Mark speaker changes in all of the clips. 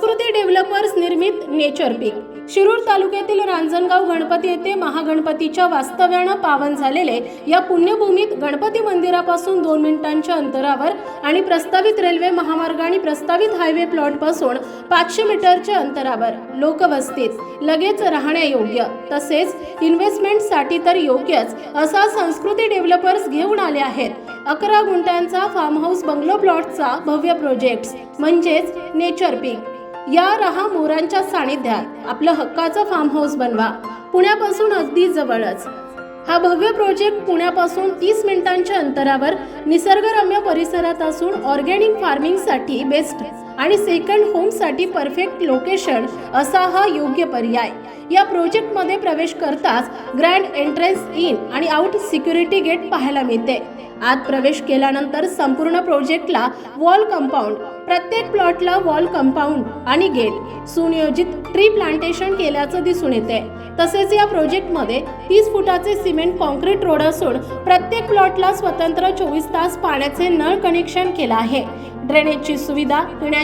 Speaker 1: संस्कृती डेव्हलपर्स निर्मित नेचर पीक. शिरूर तालुक्यातील रांजणगाव गणपती येथे महागणपतीच्या वास्तव्यानं पावन झालेले या पुण्यभूमीत गणपती मंदिरापासून दोन मिनिटांच्या अंतरावर आणि प्रस्तावित रेल्वे महामार्ग आणि प्रस्तावित हायवे प्लॉटपासून पाचशे मीटरच्या अंतरावर लोकवस्तीत लगेच राहण्यायोग्य तसेच इन्व्हेस्टमेंटसाठी तर योग्यच असा संस्कृती डेव्हलपर्स घेऊन आले आहेत. अकरा गुंठ्यांचा फार्म हाऊस बंगलो प्लॉटचा भव्य प्रोजेक्ट म्हणजेच नेचर पीक. या रहा मोरांच्या सानिध्यात. आपलं हक्काचं फार्म हाऊस बनवा. पुण्यापासून अगदी जवळच. हा भव्य प्रोजेक्ट पुण्यापासून तीस मिनिटांच्या अंतरावर निसर्गरम्य परिसरात असून ऑर्गॅनिक फार्मिंगसाठी बेस्ट आणि सेकंड होमसाठी परफेक्ट लोकेशन असा हा योग्य पर्याय. या प्रोजेक्टमध्ये प्रवेश करताच ग्रँड एंट्रन्स इन आणि आउट सिक्युरिटी गेट पाहायला मिळते. आत प्रवेश केल्यानंतर संपूर्ण प्रोजेक्टला वॉल कंपाऊंड प्रत्येक प्लॉटला वॉल कंपाऊंड आणि गेट सुनियोजित ट्री प्लांटेशन केल्याचं दिसून येते. तसेच या प्रोजेक्टमध्ये तीस फुटाचे सिमेंट कॉन्क्रीट रोड असून प्रत्येक प्लॉटला स्वतंत्र चोवीस तास पाण्याचे नळ कनेक्शन केलं आहे. ड्रेनेजची सुविधा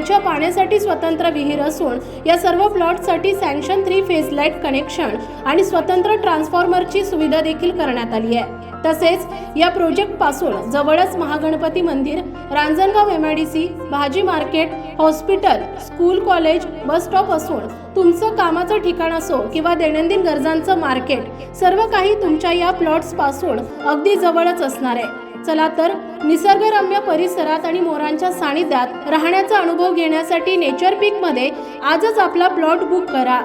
Speaker 1: पिण्याच्या पाण्यासाठी स्वतंत्र विहीर असून या सर्व प्लॉटसाठी sanction three phase light connection आणि स्वतंत्र ट्रान्सफॉर्मरची सुविधा देखील करण्यात आली आहे. तसेच या प्रोजेक्टपासून जवळच महागणपती मंदिर Ranjangaon M I D C भाजी market hospital school college bus stop असून तुमचं कामाचं ठिकाण असो किंवा दैनंदिन गरजांचं मार्केट सर्व काही तुमच्या या प्लॉट्सपासून अगदी जवळच असणार आहे. चला तर निसर्गरम्य परिसरात आणि मोरांच्या सानिध्यात राहण्याचा अनुभव घेण्यासाठी नेचर पीकमध्ये आजच आपला प्लॉट बुक करा.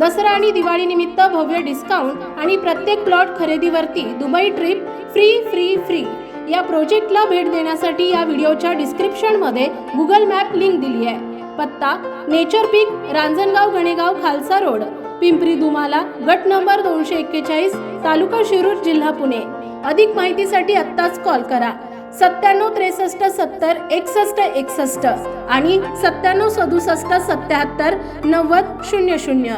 Speaker 1: दसरा आणि दिवाळी निमित्त भव्य डिस्काउंट आणि प्रत्येक plot खरेदीवरती Dubai trip free free free या प्रोजेक्टला भेट देण्यासाठी या व्हिडिओच्या डिस्क्रिप्शनमध्ये गुगल मॅप लिंक दिली आहे. पत्ता Nature Peak Ranjangaon Ganegaon Khalsa road Pimpri Dumala गट नंबर दोनशे एक्केचाळीस तालुका शिरूर जिल्हा पुणे. अधिक माहितीसाठी आत्ताच कॉल करा. सत्त्याण्णव त्रेसष्ट सत्तर एकसष्ट एकसष्ट आणि सत्त्याण्णव सदुसष्ट सत्याहत्तर नव्वद शून्य शून्य.